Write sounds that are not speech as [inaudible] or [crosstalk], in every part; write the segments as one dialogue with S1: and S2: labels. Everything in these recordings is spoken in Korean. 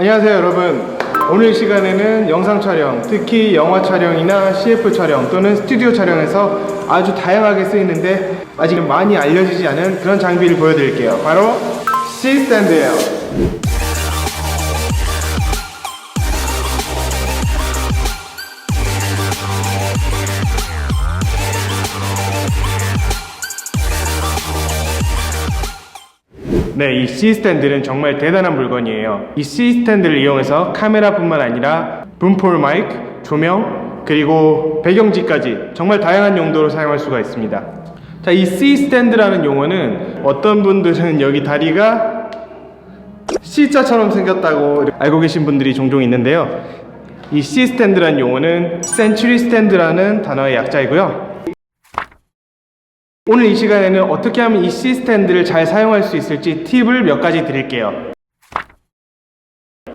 S1: 안녕하세요 여러분. 오늘 시간에는 영상 촬영 특히 영화 촬영이나 CF 촬영 또는 스튜디오 촬영에서 아주 다양하게 쓰이는데 아직 많이 알려지지 않은 그런 장비를 보여드릴게요. 바로 C 스탠드예요 네, 이 C 스탠드는 정말 대단한 물건이에요. 이 C 스탠드를 이용해서 카메라뿐만 아니라 분폴 마이크, 조명, 그리고 배경지까지 정말 다양한 용도로 사용할 수가 있습니다. 자, 이 C 스탠드라는 용어는 어떤 분들은 여기 다리가 C자처럼 생겼다고 알고 계신 분들이 종종 있는데요. 이 C 스탠드라는 용어는 센츄리 스탠드라는 단어의 약자이고요. 오늘 이 시간에는 어떻게 하면 이 C 스탠드를 잘 사용할 수 있을지 팁을 몇 가지 드릴게요.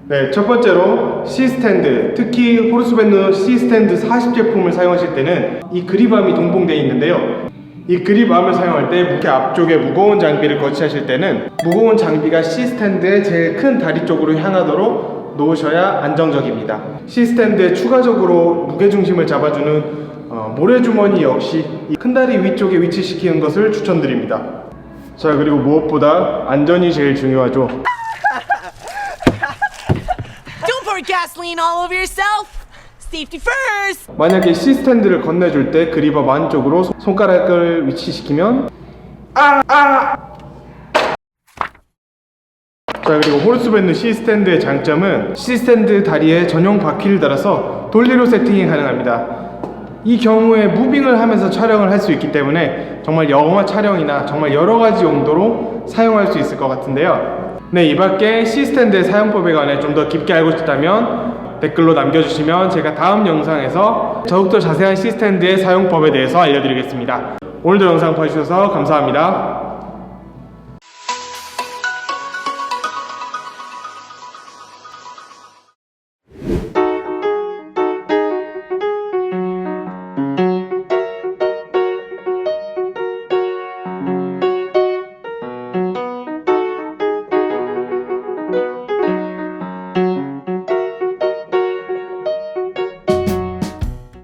S1: 네, 첫 번째로 C 스탠드, 특히 호르스밴드 C 스탠드 40 제품을 사용하실 때는 이 그립암이 동봉되어 있는데요. 이 그립암을 사용할 때 이렇게 앞쪽에 무거운 장비를 거치하실 때는 무거운 장비가 C 스탠드의 제일 큰 다리 쪽으로 향하도록 놓으셔야 안정적입니다. C 스탠드에 추가적으로 무게 중심을 잡아주는 어, 모래주머니 역시 이큰 다리 위쪽에 위치시키는 것을 추천드립니다. 자 그리고 무엇보다 안전이 제일 중요하죠. [laughs]
S2: Don't pour gasoline all over yourself. Safety first.
S1: 만약에 C 스탠드를 건네줄 때 그립업 안쪽으로 손- 손가락을 위치시키면 아! 아! 자 그리고 홀스밴드 C 스탠드의 장점은 C 스탠드 다리에 전용 바퀴를 달아서 돌리로 세팅이 가능합니다. 이 경우에 무빙을 하면서 촬영을 할 수 있기 때문에 정말 영화 촬영이나 정말 여러 가지 용도로 사용할 수 있을 것 같은데요. 네, 이 밖에 C 스탠드의 사용법에 관해 좀 더 깊게 알고 싶다면 댓글로 남겨주시면 제가 다음 영상에서 더욱더 자세한 C 스탠드의 사용법에 대해서 알려드리겠습니다. 오늘도 영상 봐주셔서 감사합니다.